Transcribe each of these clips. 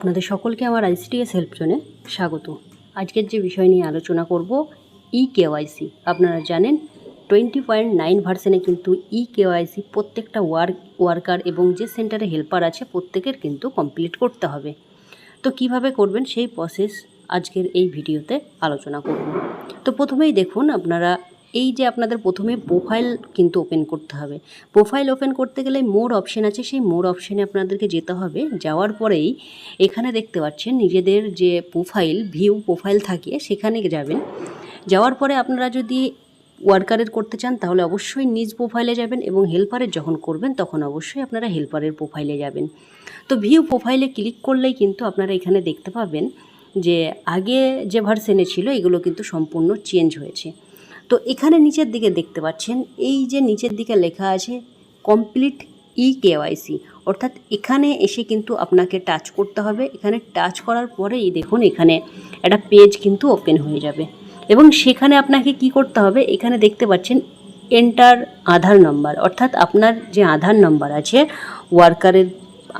আপনাদের সকলকে আমার আইসিডিএস হেল্প জোনে স্বাগত। আজকের যে বিষয় নিয়ে আলোচনা করব ই কেওয়াইসি আপনারা জানেন টোয়েন্টি পয়েন্ট নাইন ভার্সনে কিন্তু ই কেওয়াইসি প্রত্যেকটা ওয়ার্ক ওয়ার্কার এবং যে সেন্টারে হেল্পার আছে প্রত্যেকের কিন্তু কমপ্লিট করতে হবে। তো কীভাবে করবেন সেই প্রসেস আজকের এই ভিডিওতে আলোচনা করব। তো প্রথমেই দেখুন, আপনারা এই যে আপনাদের প্রথমে প্রোফাইল কিন্তু ওপেন করতে হবে। প্রোফাইল ওপেন করতে গেলে মোর অপশন আছে, সেই মোর অপশানে আপনাদেরকে যেতে হবে। যাওয়ার পরেই এখানে দেখতে পাচ্ছেন নিজেদের যে প্রোফাইল ভিউ প্রোফাইল থাকে, সেখানে যাবেন। যাওয়ার পরে আপনারা যদি ওয়ার্কারের করতে চান, তাহলে অবশ্যই নিজ প্রোফাইলে যাবেন এবং হেল্পারের যখন করবেন, তখন অবশ্যই আপনারা হেল্পারের প্রোফাইলে যাবেন। তো ভিউ প্রোফাইলে ক্লিক করলেই কিন্তু আপনারা এখানে দেখতে পাবেন যে আগে যে ভার্সেনে ছিল, এগুলো কিন্তু সম্পূর্ণ চেঞ্জ হয়েছে। তো এখানে নিচের দিকে দেখতে পাচ্ছেন, এই যে নিচের দিকে লেখা আছে কমপ্লিট ই কেওয়াইসি অর্থাৎ এখানে এসে কিন্তু আপনাকে টাচ করতে হবে। এখানে টাচ করার পরেই দেখুন এখানে একটা পেজ কিন্তু ওপেন হয়ে যাবে। এবং সেখানে আপনাকে কি করতে হবে, এখানে দেখতে পাচ্ছেন এন্টার আধার নাম্বার অর্থাৎ আপনার যে আধার নাম্বার আছে ওয়ার্কারের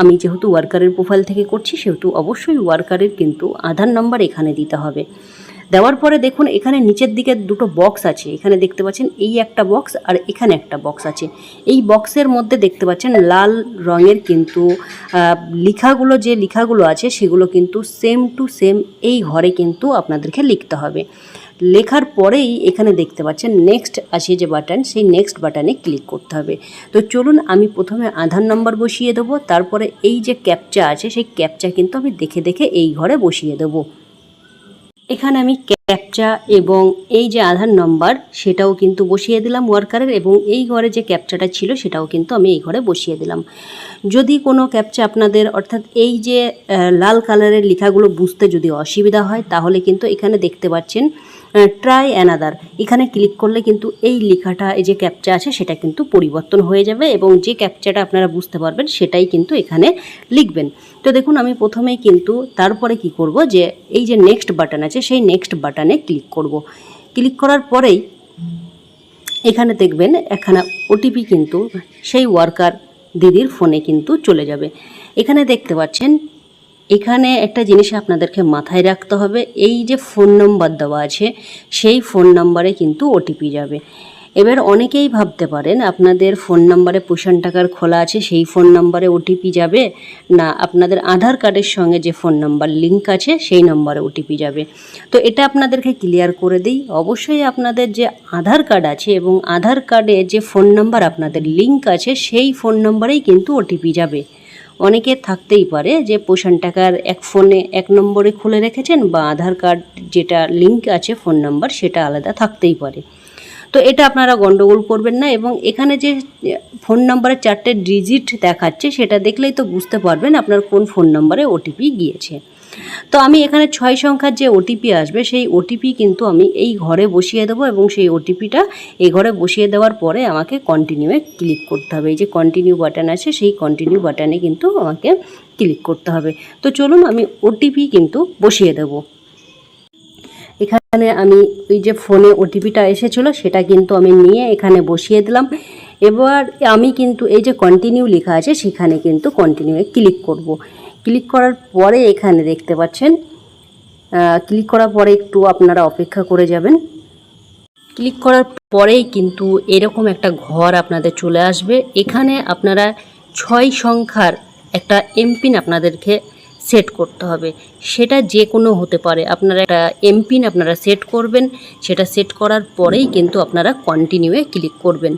আমি যেহেতু ওয়ার্কারের প্রোফাইল থেকে করছি, সেহেতু অবশ্যই ওয়ার্কারের কিন্তু আধার নাম্বার এখানে দিতে হবে। দেওয়ার পরে দেখুন এখানে নিচের দিকে দুটো বক্স আছে। এখানে দেখতে পাচ্ছেন এই একটা বক্স আর এখানে একটা বক্স আছে। এই বক্সের মধ্যে দেখতে পাচ্ছেন লাল রঙের কিন্তু লিখাগুলো যে লিখাগুলো আছে সেগুলো কিন্তু সেম টু সেম এই ঘরে কিন্তু আপনাদেরকে লিখতে হবে। লেখার পরেই এখানে দেখতে পাচ্ছেন নেক্সট আছে যে বাটন সেই নেক্সট বাটনে ক্লিক করতে হবে। তো চলুন আমি প্রথমে আধার নাম্বার বসিয়ে দেবো, তারপরে এই যে ক্যাপচা আছে, সেই ক্যাপচা কিন্তু আমি দেখে দেখে এই ঘরে বসিয়ে দেবো। এখানে আমি ক্যাপচা এবং এই যে আধার নম্বর, সেটাও কিন্তু বসিয়ে দিলাম ওয়ার্কারের এবং এই ঘরে যে ক্যাপচাটা ছিল, সেটাও কিন্তু আমি এই ঘরে বসিয়ে দিলাম। যদি কোনো ক্যাপচা আপনাদের, অর্থাৎ এই যে লাল কালারের লেখাগুলো বুঝতে যদি অসুবিধা হয়, তাহলে কিন্তু এখানে দেখতে পাচ্ছেন ট্রাই অ্যানাদার এখানে ক্লিক করলে কিন্তু এই লেখাটা, এই যে ক্যাপচা আছে, সেটা কিন্তু পরিবর্তন হয়ে যাবে এবং যে ক্যাপচাটা আপনারা বুঝতে পারবেন, সেটাই কিন্তু এখানে লিখবেন। তো দেখুন, আমি প্রথমেই কিন্তু তারপরে কি করব যে, এই যে নেক্সট বাটন আছে, সেই নেক্সট বাটনে ক্লিক করব। ক্লিক করার পরেই এখানে দেখবেন, এখানে ওটিপি কিন্তু সেই ওয়ার্কার দিদির ফোনে কিন্তু চলে যাবে। এখানে দেখতে পাচ্ছেন এখানে একটা জিনিস আপনাদেরকে মাথায় রাখতে হবে, এই যে ফোন নম্বর দেওয়া আছে, সেই ফোন নম্বরে কিন্তু ওটিপি যাবে। এবার অনেকেই ভাবতে পারেন, আপনাদের ফোন নম্বরে পোষণ টাকার খোলা আছে, সেই ফোন নম্বরে ওটিপি যাবে? না, আপনাদের আধার কার্ডের সঙ্গে যে ফোন নাম্বার লিঙ্ক আছে, সেই নম্বরে ওটিপি যাবে। তো এটা আপনাদেরকে ক্লিয়ার করে দিই, অবশ্যই আপনাদের যে আধার কার্ড আছে এবং আধার কার্ডে যে ফোন নাম্বার আপনাদের লিঙ্ক আছে, সেই ফোন নম্বরেই কিন্তু ওটিপি যাবে। অনেকে থাকতেই পারে যে পোষণ টাকার এক ফোনে এক নম্বরে খুলে রেখেছেন বা আধার কার্ড যেটা লিঙ্ক আছে ফোন নাম্বার সেটা আলাদা থাকতেই পারে। তো এটা আপনারা গণ্ডগোল করবেন না এবং এখানে যে ফোন নাম্বারে চারটে ডিজিট দেখাচ্ছে সেটা দেখলেই তো বুঝতে পারবেন আপনার কোন ফোন নাম্বারে ওটিপি গিয়েছে। তো আমি এখানে ছয় সংখ্যার যে ওটিপি আসবে, সেই ওটিপি কিন্তু আমি এই ঘরে বসিয়ে দেবো এবং সেই ওটিপিটা এই ঘরে বসিয়ে দেওয়ার পরে আমাকে কন্টিনিউয়ে ক্লিক করতে হবে। এই যে কন্টিনিউ বাটন আছে, সেই কন্টিনিউ বাটনে কিন্তু আমাকে ক্লিক করতে হবে। তো চলুন আমি ওটিপি কিন্তু বসিয়ে দেবো। এখানে আমি ওই যে ফোনে ওটিপিটা এসেছিল, সেটা কিন্তু আমি নিয়ে এখানে বসিয়ে দিলাম। এবার আমি কিন্তু এই যে কন্টিনিউ লেখা আছে, সেখানে কিন্তু কন্টিনিউয়ে ক্লিক করব। ক্লিক করার পরে এখানে দেখতে পাচ্ছেন ক্লিক করার পরে একটু আপনারা অপেক্ষা করে যাবেন। ক্লিক করার পরেই কিন্তু এরকম একটা ঘর আপনাদের চলে আসবে। এখানে আপনারা ছয় সংখ্যার একটা এমপিন আপনাদেরকে সেট করতে হবে। সেটা যে কোনো হতে পারে। আপনারা একটা এমপিন আপনারা সেট করবেন। সেটা সেট করার পরেই কিন্তু আপনারা কন্টিনিউয়ে ক্লিক করবেন।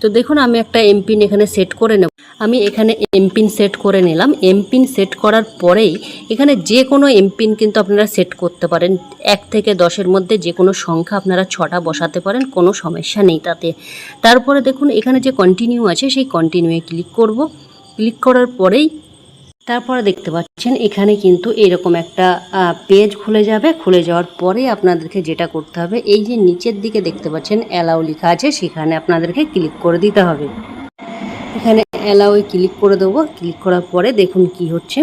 তো দেখুন, আমি একটা এমপিন এখানে সেট করে নেব। আমি এখানে এমপিন সেট করে নিলাম। এমপিন সেট করার পরেই এখানে যে কোনো এমপিন কিন্তু আপনারা সেট করতে পারেন। এক থেকে দশের মধ্যে যে কোনো সংখ্যা আপনারা ছটা বসাতে পারেন, কোনো সমস্যা নেই তাতে। তারপরে দেখুন, এখানে যে কন্টিনিউ আছে, সেই কন্টিনিউয়ে ক্লিক করব। ক্লিক করার পরেই তারপরে দেখতে পাচ্ছেন, এখানে কিন্তু এরকম একটা পেজ খুলে যাবে। খুলে যাওয়ার পরে আপনাদেরকে যেটা করতে হবে, এই যে নিচের দিকে দেখতে পাচ্ছেন অ্যালাউ লেখা আছে, সেখানে আপনাদেরকে ক্লিক করে দিতে হবে। এখানে অ্যালাউয়ে ক্লিক করে দেবো। ক্লিক করার পরে দেখুন কি হচ্ছে।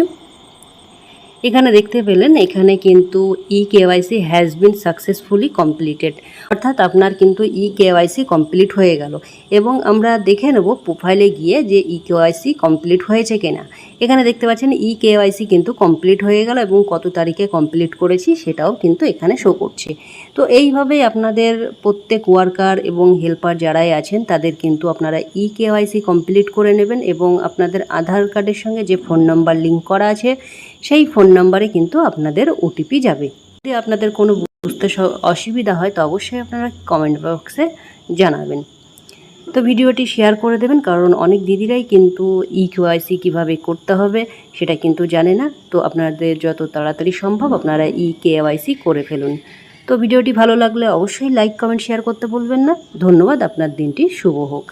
এখানে দেখতে পেলেন, এখানে কিন্তু e KYC has been successfully completed অর্থাৎ আপনার কিন্তু ই কেওয়াইসি কমপ্লিট হয়ে গেল। এবং আমরা দেখে নেব প্রোফাইলে গিয়ে যে ই কেওয়াইসি কমপ্লিট হয়েছে কিনা। এখানে দেখতে পাচ্ছেন ই কেওয়াইসি কিন্তু কমপ্লিট হয়ে গেল এবং কত তারিখে কমপ্লিট করেছি সেটাও কিন্তু এখানে শো করছে। তো এইভাবেই আপনাদের প্রত্যেক ওয়ার্কার এবং হেল্পার যারাই আছেন, তাদের কিন্তু আপনারা ই কেওয়াইসি কমপ্লিট করে নেবেন এবং আপনাদের আধার কার্ডের সঙ্গে যে ফোন নাম্বার লিঙ্ক করা আছে, সেই ফোন নাম্বারে কিন্তু আপনাদের ওটিপি যাবে। যদি আপনাদের কোনো বুঝতে অসুবিধা হয়, তো অবশ্যই আপনারা কমেন্ট বক্সে জানাবেন। তো ভিডিওটি শেয়ার করে দেবেন, কারণ অনেক দিদিরাই কিন্তু ই কেওয়াইসি কীভাবে করতে হবে সেটা কিন্তু জানে না। তো আপনাদের যত তাড়াতাড়ি সম্ভব আপনারা ই কেওয়াইসি করে ফেলুন। তো ভিডিওটি ভালো লাগলে অবশ্যই লাইক কমেন্ট শেয়ার করতে বলবেন না। ধন্যবাদ, আপনার দিনটি শুভ হোক।